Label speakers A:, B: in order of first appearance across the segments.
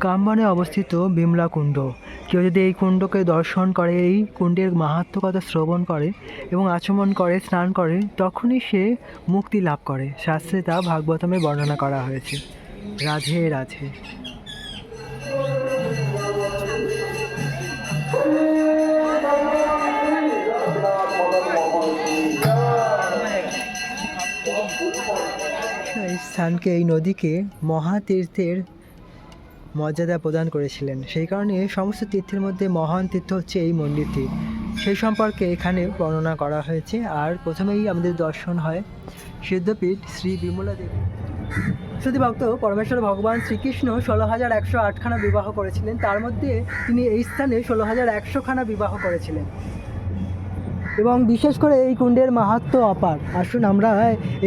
A: কামবনে অবস্থিত বিমলা কুণ্ড। কেউ যদি এই কুণ্ডকে দর্শন করে, এই কুণ্ডের মাহাত্মকতা শ্রবণ করে এবং আচমন করে, স্নান করে, তখনই সে মুক্তি লাভ করে। শাস্ত্রে তা ভাগবতমে বর্ণনা করা হয়েছে। রাধে রাধে। স্থানকে, এই নদীকে মহাতীর্থের মর্যাদা প্রদান করেছিলেন। সেই কারণে সমস্ত তীর্থের মধ্যে মহান তীর্থ হচ্ছে এই মন্দিরটি। সেই সম্পর্কে এখানে বর্ণনা করা হয়েছে। আর প্রথমেই আমাদের দর্শন হয় সিদ্ধপীঠ শ্রী বিমলা দেবী শুধু ভক্ত পরমেশ্বর ভগবান শ্রীকৃষ্ণ ষোলো হাজার একশো আটখানা বিবাহ করেছিলেন। তার মধ্যে তিনি এই স্থানে ষোলো হাজার একশোখানা বিবাহ করেছিলেন। এবং বিশেষ করে এই কুণ্ডের মাহাত্ম্য অপার। আসুন আমরা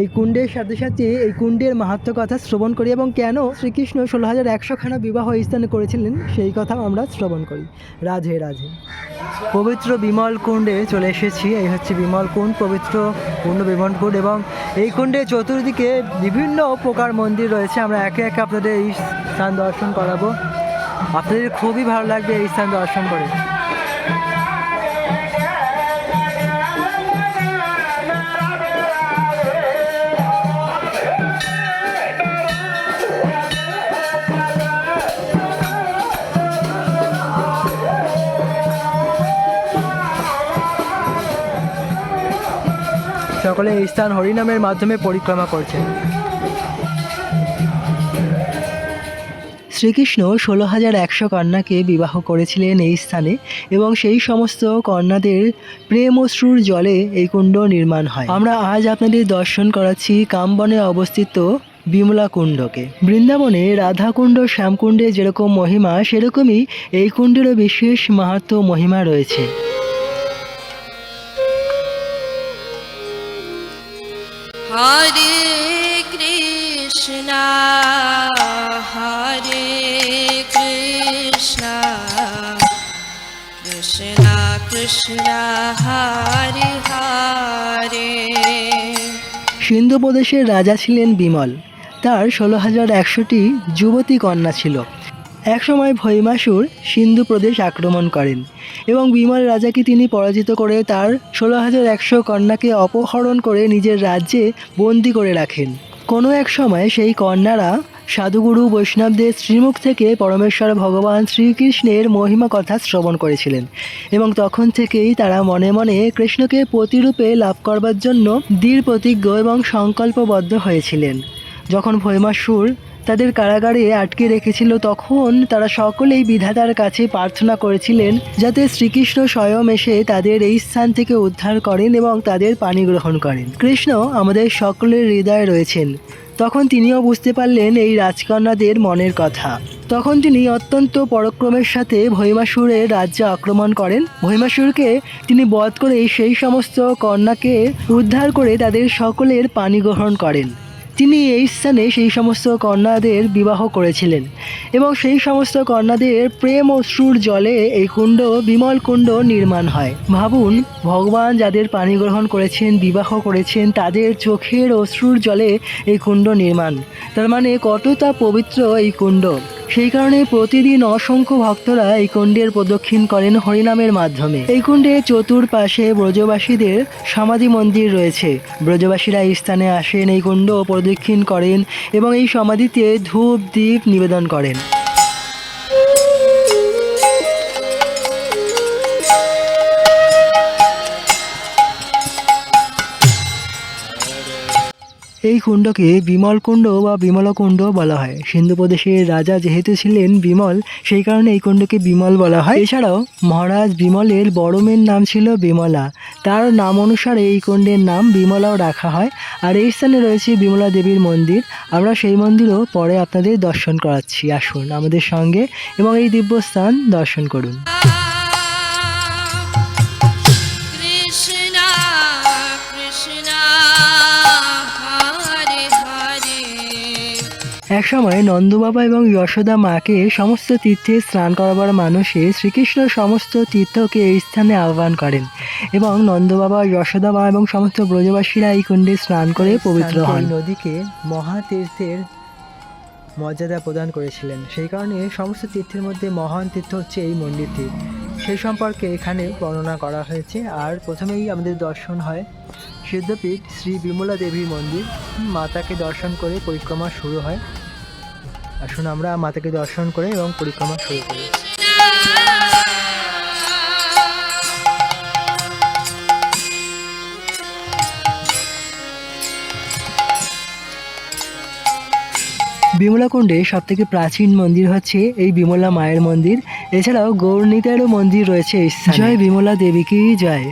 A: এই কুণ্ডের সাথে সাথে এই কুণ্ডের মাহাত্ম্য কথা শ্রবণ করি এবং কেন শ্রীকৃষ্ণ ষোলো হাজার একশোখানা বিবাহ স্থানে করেছিলেন সেই কথাও আমরা শ্রবণ করি। রাধে রাধে। পবিত্র বিমল কুণ্ডে চলে এসেছি। এই হচ্ছে বিমল কুণ্ড, পবিত্র পূর্ণ বিমল কুণ্ড এবং এই কুণ্ডে চতুর্দিকে বিভিন্ন প্রকার মন্দির রয়েছে। আমরা একে একে আপনাদের এই স্থান দর্শন করাবো। আপনাদের খুবই ভালো লাগবে এই স্থান দর্শন করে। সকলে এই স্থান হরিনামের মাধ্যমে পরিক্রমা করছেন। শ্রীকৃষ্ণ ষোলো হাজার একশো কন্যাকে বিবাহ করেছিলেন এই স্থানে এবং সেই সমস্ত কন্যাদের প্রেম অশ্রুর জলে এই কুণ্ড নির্মাণ হয়। আমরা আজ আপনাদের দর্শন করাচ্ছি কামবনে অবস্থিত বিমলা কুণ্ডকে। বৃন্দাবনে রাধাকুণ্ড, শ্যামকুণ্ডে যেরকম মহিমা, সেরকমই এই কুণ্ডেরও বিশেষ মাহাত্ম মহিমা রয়েছে।
B: Hare Krishna, Hare Krishna, Krishna Krishna, Hare Hare.
A: সিন্ধু প্রদেশের রাজা ছিলেন বিমল তার ষোলো হাজার একশোটি যুবতী কন্যা ছিল একসময় ভৈমাসুর সিন্ধু প্রদেশ আক্রমণ করেন এবং বিমল রাজাকে তিনি পরাজিত করে তার ষোলো হাজার একশো কন্যাকে অপহরণ করে নিজের রাজ্যে বন্দি করে রাখেন। কোনো এক সময় সেই কন্যারা সাধুগুরু বৈষ্ণবদের শ্রীমুখ থেকে পরমেশ্বর ভগবান শ্রীকৃষ্ণের মহিমা কথা শ্রবণ করেছিলেন এবং তখন থেকেই তারা মনে মনে কৃষ্ণকে প্রতিরূপে লাভ করবার জন্য দৃঢ় প্রতিজ্ঞ এবং সংকল্পবদ্ধ হয়েছিলেন। যখন ভৈমাসুর তাদের কারাগারে আটকে রেখেছিল তখন তারা সকলেই বিধাতার কাছে প্রার্থনা করেছিলেন যাতে শ্রীকৃষ্ণ স্বয়ং এসে তাদের এই স্থান থেকে উদ্ধার করেন এবং তাদের পানি গ্রহণ করেন। কৃষ্ণ আমাদের সকলের হৃদয়ে রয়েছেন। তখন তিনিও বুঝতে পারলেন এই রাজকন্যাদের মনের কথা। তখন তিনি অত্যন্ত পরক্রমের সাথে ভৈমাসুরের রাজ্য আক্রমণ করেন। ভৈমাসুরকে তিনি বধ করে সেই সমস্ত কন্যাকে উদ্ধার করে তাদের সকলের পানি গ্রহণ করেন। তিনি এই স্থানে সেই সমস্ত কন্যাদের বিবাহ করেছিলেন এবং সেই সমস্ত কন্যাদের প্রেম ও সুর জলে এই কুণ্ড, বিমল কুণ্ড নির্মাণ হয়। ভাবুন, ভগবান যাদের পানি গ্রহণ করেছেন, বিবাহ করেছেন, তাদের চোখের অশ্রুর জলে এই কুণ্ড নির্মাণ। তার মানে কতটা পবিত্র এই কুণ্ড। সেই কারণে প্রতিদিন অসংখ্য ভক্তরা এই কুণ্ডের প্রদক্ষিণ করেন হরিনামের মাধ্যমে। এই কুণ্ডে চতুর্পাশে ব্রজবাসীদের সমাধি মন্দির রয়েছে। ব্রজবাসীরা এই স্থানে আসেন, এই কুণ্ড প্রদক্ষিণ করেন এবং এই সমাধিতে ধূপ দ্বীপ নিবেদন করেন। এই কুণ্ডকে বিমল কুণ্ড বা বিমল কুণ্ড বলা হয়। সিন্ধু প্রদেশের রাজা যেহেতু ছিলেন বিমল, সেই কারণে এই কুণ্ডকে বিমল বলা হয়। এছাড়াও মহারাজ বিমলের বড় মেয়ের নাম ছিল বিমলা। তার নাম অনুসারে এই কুণ্ডের নাম বিমলাও রাখা হয়। আর এই স্থানে রয়েছে বিমলা দেবীর মন্দির। আমরা সেই মন্দিরও পরে আপনাদের দর্শন করাচ্ছি। আসুন আমাদের সঙ্গে এবং এই দিব্যস্থান দর্শন করুন। একসময় নন্দবাবা এবং যশোদা মাকে সমস্ত তীর্থে স্নান করাবার মানুষে শ্রীকৃষ্ণ সমস্ত তীর্থকে এই স্থানে আহ্বান করেন এবং নন্দবাবা যশোদা মা এবং সমস্ত ব্রজবাসীরা এই কুণ্ডে স্নান করে পবিত্র হন। নদীকে মহাতীর্থের মর্যাদা প্রদান করেছিলেন। সেই কারণে সমস্ত তীর্থের মধ্যে মহান তীর্থ হচ্ছে এই মন্দিরটি। সেই সম্পর্কে এখানে বর্ণনা করা হয়েছে। আর প্রথমেই আমাদের দর্শন হয় সিদ্ধপীঠ শ্রী বিমলা দেবীর মন্দির। মাতাকে দর্শন করে পরিক্রমা শুরু হয়। আসুন আমরা মাতাকে দর্শন করে এবং পরিক্রমা শুরু করি। বিমলাকুণ্ডে সব থেকে প্রাচীন মন্দির হচ্ছে এই বিমলা মায়ের মন্দির। এছাড়াও গৌরনীতারও মন্দির রয়েছে জয় বিমলা দেবীকে জয়।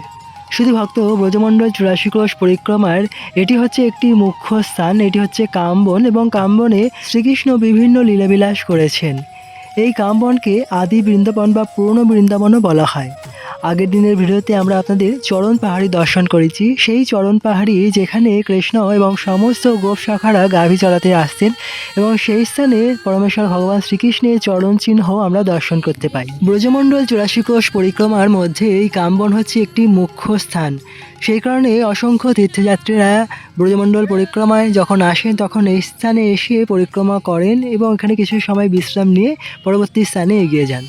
A: শুধু ভক্ত ব্রজমণ্ডল চুরাশি ক্রোশ পরিক্রমার এটি হচ্ছে একটি মুখ্য স্থান এটি হচ্ছে কাম্বন এবং কাম্বনে শ্রীকৃষ্ণ বিভিন্ন লীলাবিলাস করেছেন। এই কাম্বনকে আদি বৃন্দাবন বা পুরনো বৃন্দাবনও বলা হয়। আগের দিনের ভিডিওতে আমরা আপনাদের চরণ পাহাড়ি দর্শন করেছি। সেই চরণ পাহাড়ি যেখানে কৃষ্ণ এবং সমস্ত গোপ শাখারা গাভী চড়াতে আসতেন এবং সেই স্থানে পরমেশ্বর ভগবান শ্রীকৃষ্ণের চরণ চিহ্ন আমরা দর্শন করতে পাই। ব্রজমণ্ডল চুরাশি কোষ পরিক্রমার মধ্যে এই কামবন হচ্ছে একটি মুখ্য স্থান। সেই কারণে অসংখ্য তীর্থযাত্রীরা ব্রজমণ্ডল পরিক্রমায় যখন আসেন, তখন এই স্থানে এসে পরিক্রমা করেন এবং এখানে কিছু সময় বিশ্রাম নিয়ে পরবর্তী স্থানে এগিয়ে যান।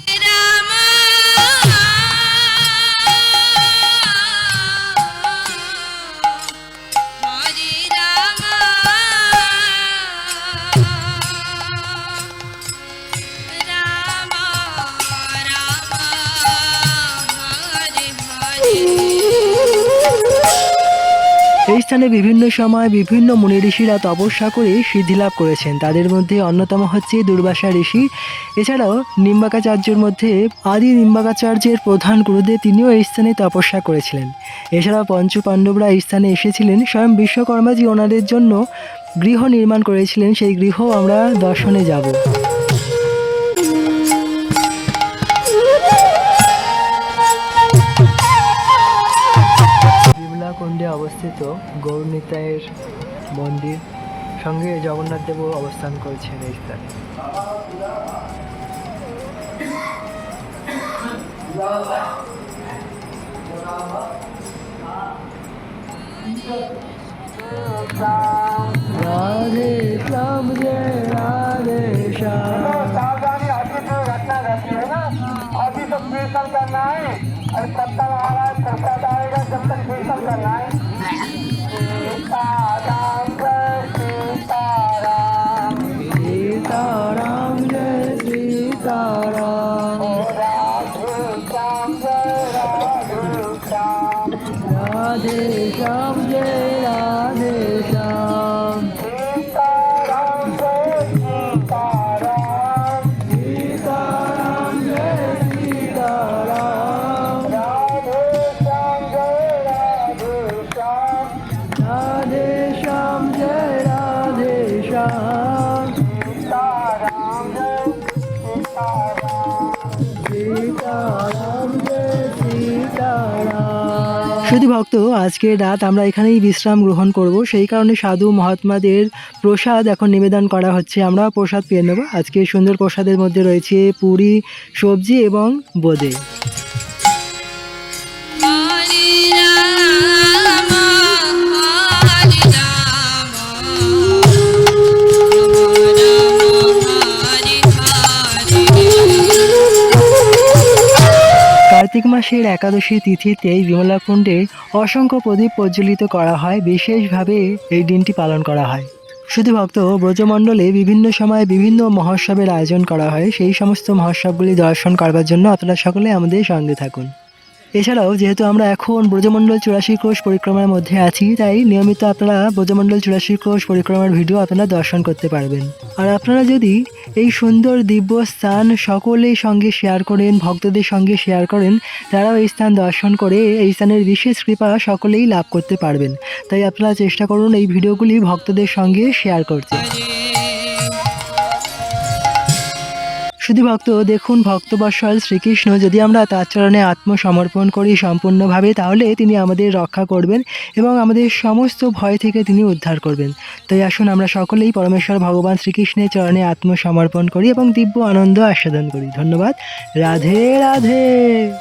A: স্থানে বিভিন্ন সময় বিভিন্ন মুনি ঋষিরা তপস্যা করে সিদ্ধিলাভ করেছেন। তাদের মধ্যে অন্যতম হচ্ছে দুর্বাসা ঋষি। এছাড়াও নিম্বাকাচার্যের মধ্যে আদি নিম্বাকাচার্যের প্রধান গুরুদেব তিনিও এই স্থানে তপস্যা করেছিলেন। এছাড়াও পঞ্চ পাণ্ডবরা এই স্থানে এসেছিলেন স্বয়ং বিশ্বকর্মাজি ওনাদের জন্য গৃহ নির্মাণ করেছিলেন। সেই গৃহ আমরা দর্শনে যাব। বিমলা কুণ্ডে অবস্থিত গৌরনীতায়ের মন্দির সঙ্গে জগন্নাথ দেবও অবস্থান করেছেন এই স্থানে রাধে শ্যাম জয় রাধে শ্যাম
C: सावधानी हाथी से घटना घटी है ना हाथी तो कीर्तन करना है और
A: Sarah. শুধু ভক্ত, আজকে রাত আমরা এখানেই বিশ্রাম গ্রহণ করব। সেই কারণে সাধু মহাত্মাদের প্রসাদ এখন নিবেদন করা হচ্ছে। আমরা প্রসাদ পেয়ে নেব। আজকে সুন্দর প্রসাদের মধ্যে রয়েছে পুরি, সবজি এবং বোঁদে। কার্তিক মাসের একাদশী তিথিতে এই বিমলাকুণ্ডে অসংখ্য প্রদীপ প্রজ্বলিত করা হয়। বিশেষভাবে এই দিনটি পালন করা হয়। শুধু ভক্ত, ব্রজমণ্ডলে বিভিন্ন সময়ে বিভিন্ন মহোৎসবের আয়োজন করা হয়। সেই সমস্ত মহোৎসবগুলি দর্শন করবার জন্য আপনারা সকলে আমাদের সঙ্গে থাকুন। এছাড়াও যেহেতু আমরা এখন ব্রজমণ্ডল চুরাশি কোষ পরিক্রমার মধ্যে আছি, তাই নিয়মিত আপনারা ব্রজমণ্ডল চুরাশি কোষ পরিক্রমার ভিডিও আপনারা দর্শন করতে পারবেন। আর আপনারা যদি এই সুন্দর দিব্য স্থান সকলের সঙ্গে শেয়ার করেন, ভক্তদের সঙ্গে শেয়ার করেন, তারাও এই স্থান দর্শন করে এই স্থানের বিশেষ কৃপা সকলেই লাভ করতে পারবেন। তাই আপনারা চেষ্টা করুন এই ভিডিওগুলি ভক্তদের সঙ্গে শেয়ার করতে। শুধু ভক্ত, দেখুন ভক্তবৎসল শ্রীকৃষ্ণ, যদি আমরা তার চরণে আত্মসমর্পণ করি সম্পূর্ণভাবে, তাহলে তিনি আমাদের রক্ষা করবেন এবং আমাদের সমস্ত ভয় থেকে তিনি উদ্ধার করবেন। তাই আসুন আমরা সকলেই পরমেশ্বর ভগবান শ্রীকৃষ্ণের চরণে আত্মসমর্পণ করি এবং দিব্য আনন্দ আস্বাদন করি। ধন্যবাদ। রাধে রাধে।